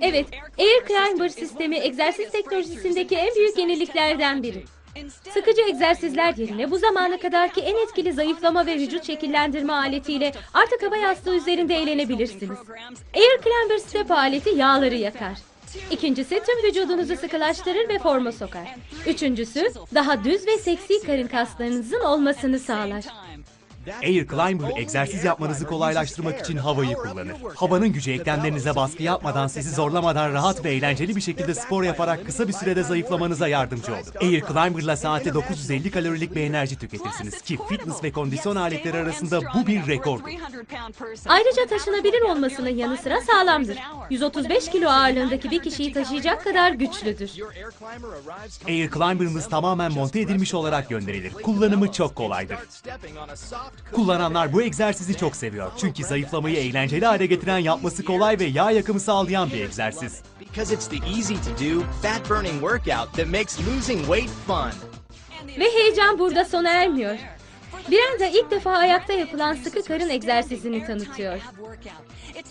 Evet, Air Climber sistemi egzersiz teknolojisindeki en büyük yeniliklerden biri. Sıkıcı egzersizler yerine bu zamana kadarki en etkili zayıflama ve vücut şekillendirme aletiyle artık hava yastığı üzerinde eğlenebilirsiniz. Air Climber Step aleti yağları yakar. İkincisi tüm vücudunuzu sıkılaştırır ve forma sokar. Üçüncüsü daha düz ve seksi karın kaslarınızın olmasını sağlar. Air Climber egzersiz yapmanızı kolaylaştırmak için havayı kullanır. Havanın gücü eklemlerinize baskı yapmadan sizi zorlamadan rahat ve eğlenceli bir şekilde spor yaparak kısa bir sürede zayıflamanıza yardımcı olur. Air Climber'la saatte 950 kalorilik bir enerji tüketirsiniz ki fitness ve kondisyon aletleri arasında bu bir rekordur. Ayrıca taşınabilir olmasının yanı sıra sağlamdır. 135 kilo ağırlığındaki bir kişiyi taşıyacak kadar güçlüdür. Air Climber'ınız tamamen monte edilmiş olarak gönderilir. Kullanımı çok kolaydır. Kullananlar bu egzersizi çok seviyor. Çünkü zayıflamayı eğlenceli hale getiren yapması kolay ve yağ yakımı sağlayan bir egzersiz. Ve heyecan burada sona ermiyor. Brenda ilk defa ayakta yapılan sıkı karın egzersizini tanıtıyor.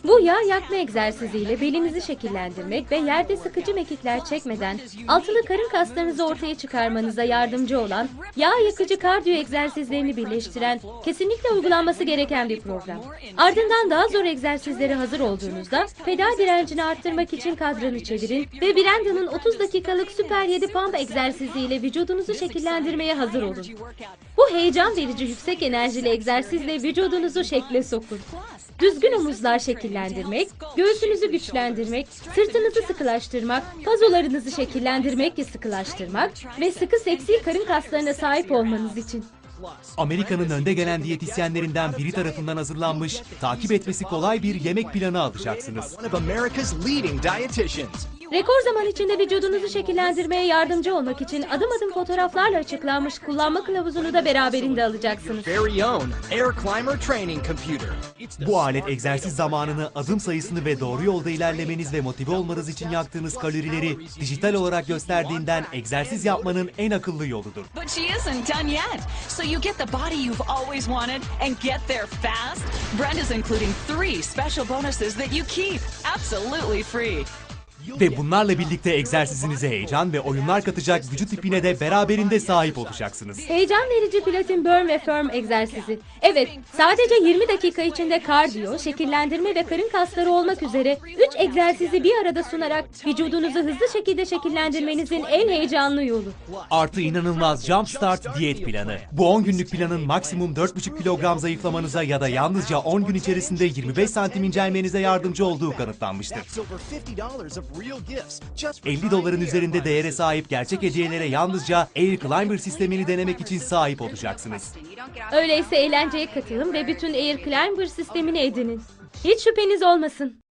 Bu yağ yakma egzersiziyle belinizi şekillendirmek ve yerde sıkıcı mekikler çekmeden altılı karın kaslarınızı ortaya çıkarmanıza yardımcı olan yağ yakıcı kardiyo egzersizlerini birleştiren kesinlikle uygulanması gereken bir program. Ardından daha zor egzersizlere hazır olduğunuzda pedal direncini arttırmak için kadranı çevirin ve Brenda'nın 30 dakikalık süper 7 pump egzersiziyle vücudunuzu şekillendirmeye hazır olun. Bu heyecan verici yüksek enerjili egzersizle vücudunuzu şekle sokun. Düzgün omuzlar şekillendirmek, göğsünüzü güçlendirmek, sırtınızı sıkılaştırmak, pazolarınızı şekillendirmek ve sıkılaştırmak ve sıkı seksi karın kaslarına sahip olmanız için. Amerika'nın önde gelen diyetisyenlerinden biri tarafından hazırlanmış, takip etmesi kolay bir yemek planı alacaksınız. Rekor zaman içinde vücudunuzu şekillendirmeye yardımcı olmak için adım adım fotoğraflarla açıklanmış kullanma kılavuzunu da beraberinde alacaksınız. Very own Air Climber Training Computer. Bu alet egzersiz zamanını, adım sayısını ve doğru yolda ilerlemeniz ve motive olmanız için yaktığınız kalorileri dijital olarak gösterdiğinden egzersiz yapmanın en akıllı yoludur. But she isn't done yet. So you get the body you've always wanted and get there fast. Brenda's including three special bonuses that you keep absolutely free. Ve bunlarla birlikte egzersizinize heyecan ve oyunlar katacak vücut tipine de beraberinde sahip olacaksınız. Heyecan verici platin burn ve firm egzersizi. Evet, sadece 20 dakika içinde kardiyo, şekillendirme ve karın kasları olmak üzere 3 egzersizi bir arada sunarak vücudunuzu hızlı şekilde şekillendirmenizin en heyecanlı yolu. Artı inanılmaz Jumpstart diyet planı. Bu 10 günlük planın maksimum 4,5 kilogram zayıflamanıza ya da yalnızca 10 gün içerisinde 25 santim incelmenize yardımcı olduğu kanıtlanmıştır. That's over $50 of real gifts just for 50 doların üzerinde değere sahip gerçek hediyelere yalnızca Air Climber sistemini denemek için sahip olacaksınız. Öyleyse eğlenceye katılın ve bütün Air Climber sistemini edinin. Hiç şüpheniz olmasın.